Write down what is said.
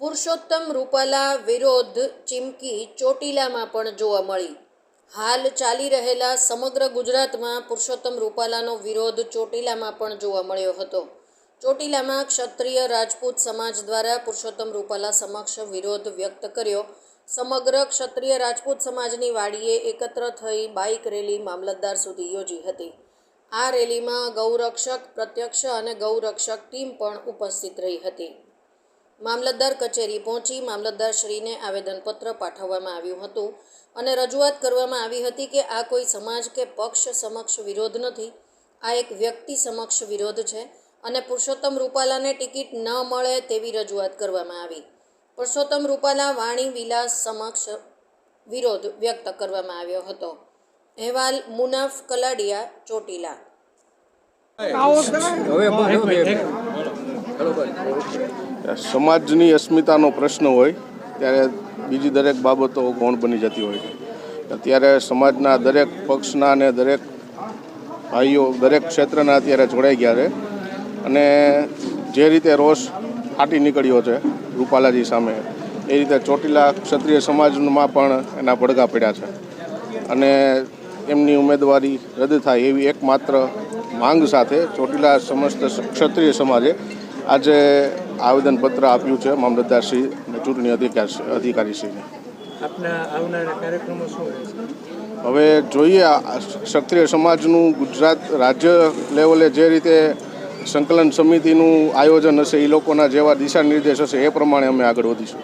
પુરુષોત્તમ રૂપાલા વિરોધ ચીમકી ચોટીલામાં પણ જોવા મળી. હાલ ચાલી રહેલા સમગ્ર ગુજરાતમાં પુરુષોત્તમ રૂપાલાનો વિરોધ ચોટીલામાં પણ જોવા મળ્યો હતો. ચોટીલામાં ક્ષત્રિય રાજપૂત સમાજ દ્વારા પુરુષોત્તમ રૂપાલા સમક્ષ વિરોધ વ્યક્ત કર્યો. સમગ્ર ક્ષત્રિય રાજપૂત સમાજની વાડીએ એકત્ર થઈ બાઇક રેલી મામલતદાર સુધી યોજી હતી. આ રેલીમાં ગૌરક્ષક, પ્રત્યક્ષ અને ગૌરક્ષક ટીમ પણ ઉપસ્થિત રહી હતી. મામલતદાર કચેરી પહોંચી મામલતદારશ્રીને આવેદનપત્ર પાઠવવામાં આવ્યું હતું અને રજૂઆત કરવામાં આવી હતી કે આ કોઈ સમાજ કે પક્ષ સમક્ષ વિરોધ નથી. આ એક વ્યક્તિ સમક્ષ વિરોધ છે અને પુરુષોત્તમ રૂપાલાને ટિકિટ ન મળે તેવી રજૂઆત કરવામાં આવી. પુરુષોત્તમ રૂપાલા વાણી વિલાસ સમક્ષ વિરોધ વ્યક્ત કરવામાં આવ્યો હતો. અહેવાલ મુનાફ કલાડિયા ચોટીલા હવે બન્યું છે બરોબર સમાજની અસ્મિતાનો પ્રશ્ન હોય, ત્યારે બીજી દરેક બાબતો ગૌણ બની જતી હોય છે. અત્યારે સમાજના દરેક પક્ષના અને દરેક ભાઈઓ, દરેક ક્ષેત્રના અત્યારે જોડાઈ ગયા છે. અને જે રીતે રોષ ફાટી નીકળ્યો છે રૂપાલાજી સામે, એ રીતે ચોટીલા ક્ષત્રિય સમાજમાં પણ એના પડઘા પડ્યા છે. અને એમની ઉમેદવારી રદ થાય એવી એકમાત્ર માંગ સાથે ચોટીલા સમસ્ત ક્ષત્રિય સમાજે આજે આવેદનપત્ર આપ્યું છે મામલતદારશ્રી અને ચૂંટણી અધિકારી અધિકારીશ્રીને. હવે જોઈએ ક્ષત્રિય સમાજનું ગુજરાત રાજ્ય લેવલે જે રીતે સંકલન સમિતિનું આયોજન હશે એ લોકોના જેવા દિશા નિર્દેશ હશે એ પ્રમાણે અમે આગળ વધીશું.